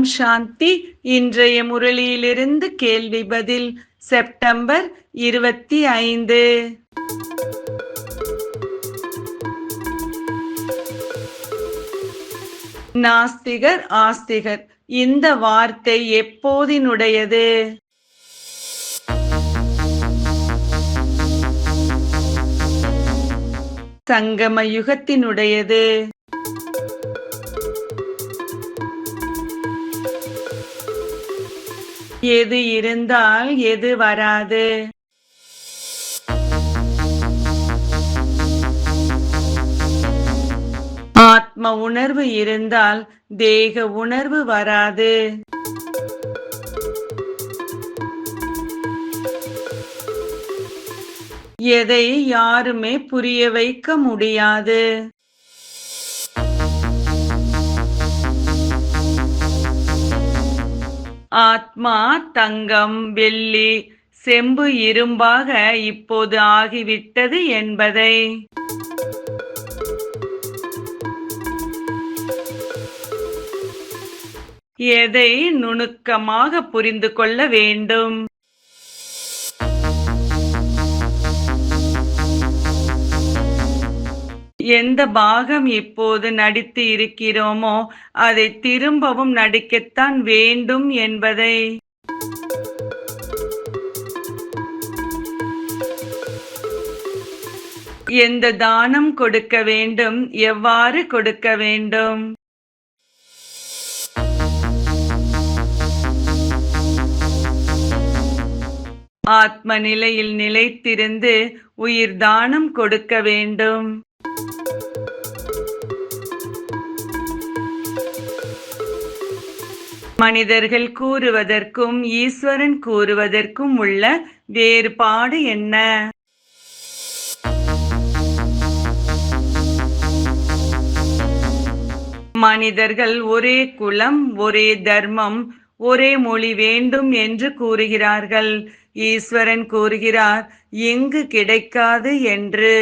ஓம் சாந்தி. இன்றைய முரளியிலிருந்து கேள்வி பதில் செப்டம்பர் இருபத்தி ஐந்து. நாஸ்திகர் ஆஸ்திகர் இந்த வார்த்தை எப்போதினுடையது? சங்கம யுகத்தினுடையது. எது இருந்தால் எது வராது? ஆத்ம உணர்வு இருந்தால் தேக உணர்வு வராது. எதை யாருமே புரிய வைக்க முடியாது. ஆத்மா தங்கம் வெள்ளி செம்பு இரும்பாக இப்போது ஆகிவிட்டது என்பதை. எதை நுணுக்கமாக புரிந்து கொள்ள வேண்டும்? எந்த பாகம் இப்போது நடித்து இருக்கிறோமோ அதை திரும்பவும் நடிக்கத்தான் வேண்டும் என்பதை. எந்த தானம் கொடுக்க வேண்டும் எவ்வாறு கொடுக்க வேண்டும்? ஆத்ம நிலையில் நிலைத்திருந்து உயிர் தானம் கொடுக்க வேண்டும். மனிதர்கள் கூறுவதற்கும் ஈஸ்வரன் கூறுவதற்கும் உள்ள வேறுபாடு என்ன? மனிதர்கள் ஒரே குலம் ஒரே தர்மம் ஒரே மொழி வேண்டும் என்று கூறுகிறார்கள். ஈஸ்வரன் கூறுகிறார் எங்கு கிடைக்காது என்று.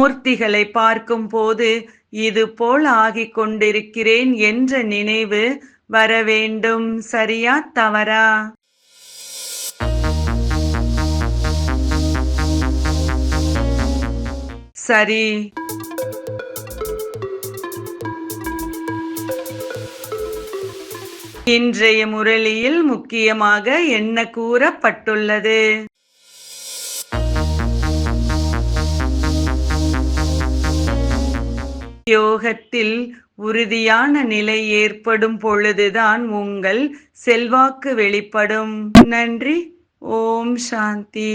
மூர்த்திகளை பார்க்கும் போது இது போல் ஆகிக் கொண்டிருக்கிறேன் என்ற நினைவு வர வேண்டும் சரியா தவறா? சரி. இன்றைய முரளியில் முக்கியமாக என்ன கூறப்பட்டுள்ளது? யோகத்தில் உறுதியான நிலை ஏற்படும் பொழுதுதான் உங்கள் செல்வாக்கு வெளிப்படும். நன்றி. ஓம் சாந்தி.